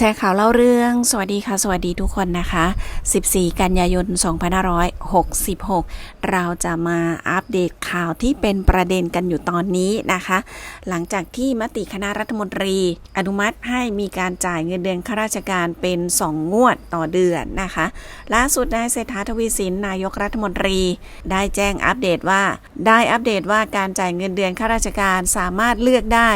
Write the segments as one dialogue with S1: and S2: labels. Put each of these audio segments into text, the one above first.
S1: แชร์ข่าวเล่าเรื่อง สวัสดีค่ะ สวัสดีทุกคนนะคะ 14 กันยายน 2566 เราจะมาอัปเดตข่าวที่เป็นประเด็นกันอยู่ตอนนี้นะคะ หลังจากที่มติคณะรัฐมนตรี อนุมัติให้มีการจ่ายเงินเดือนข้าราชการเป็น 2 งวดต่อเดือนนะคะ ล่าสุดนายเศรษฐาทวีสินนายกรัฐมนตรี ได้แจ้งอัปเดตว่า ได้อัปเดตว่าการจ่ายเงินเดือนข้าราชการสามารถเลือกได้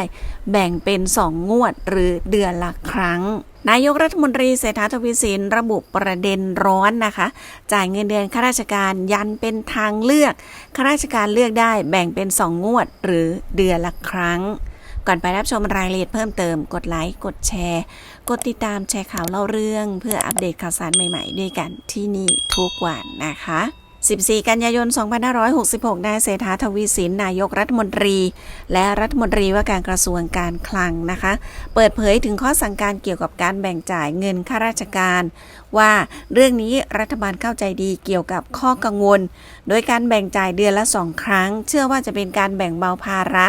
S1: แบ่งเป็น 2 งวดหรือเดือนละครั้ง นายกรัฐมนตรีเศรษฐาทวีสินระบุประเด็นร้อนนะคะ จ่ายเงินเดือนข้าราชการยันเป็นทางเลือกข้าราชการเลือกได้แบ่งเป็น 2 งวด หรือเดือนละครั้ง ก่อนไปรับชมรายละเอียดเพิ่มเติมกดไลค์กดแชร์ กดติดตามแชร์ข่าวเล่าเรื่อง เพื่ออัปเดตข่าวสารใหม่ๆ ด้วยกันที่นี่ทุกวันนะคะ 14 กันยายน 2566 นายเศรษฐาทวีสิน นายกรัฐมนตรี และรัฐมนตรีว่าการกระทรวงการคลังนะคะ เปิดเผยถึงข้อสั่งการเกี่ยวกับการแบ่งจ่ายเงินข้าราชการ ว่าเรื่องนี้รัฐบาลเข้าใจดีเกี่ยวกับข้อกังวล โดยการแบ่งจ่ายเดือนละสองครั้ง เชื่อว่าจะเป็นการแบ่งเบาภาระ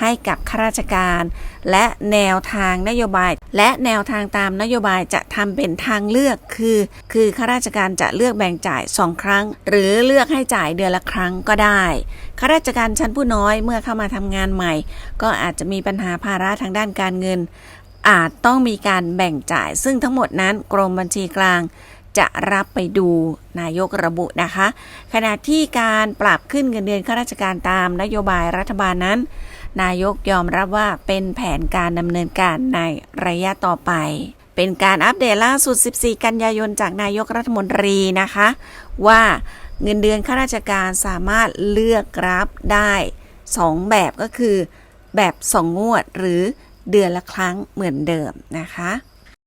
S1: ให้กับข้าราชการ และแนวทางนโยบาย และแนวทางตามนโยบายจะทำเป็นทางเลือกคือ คือข้าราชการจะเลือกแบ่งจ่ายสองครั้ง หรือเลือกให้จ่ายเดือนละครั้งก็ได้ข้าราชการชั้นผู้น้อยเมื่อเข้ามาทำงานใหม่ ก็อาจจะมีปัญหาภาระทางด้านการเงิน อาจต้องมีการแบ่งจ่าย ซึ่งทั้งหมดนั้นกรมบัญชีกลางจะรับไปดูนายกระบุนะคะ ขณะที่การปรับขึ้นเงินเดือนข้าราชการตามนโยบายรัฐบาลนั้น นายกยอมรับว่าเป็นแผนการดำเนินการในระยะต่อไป เป็นการอัปเดตล่าสุด 14 กันยายนจากนายกรัฐมนตรีนะคะ ว่าเงินเดือนข้าราชการสามารถเลือกรับได้ 2 แบบก็คือ แบบ 2 งวดหรือเดือนละครั้งเหมือนเดิมนะคะ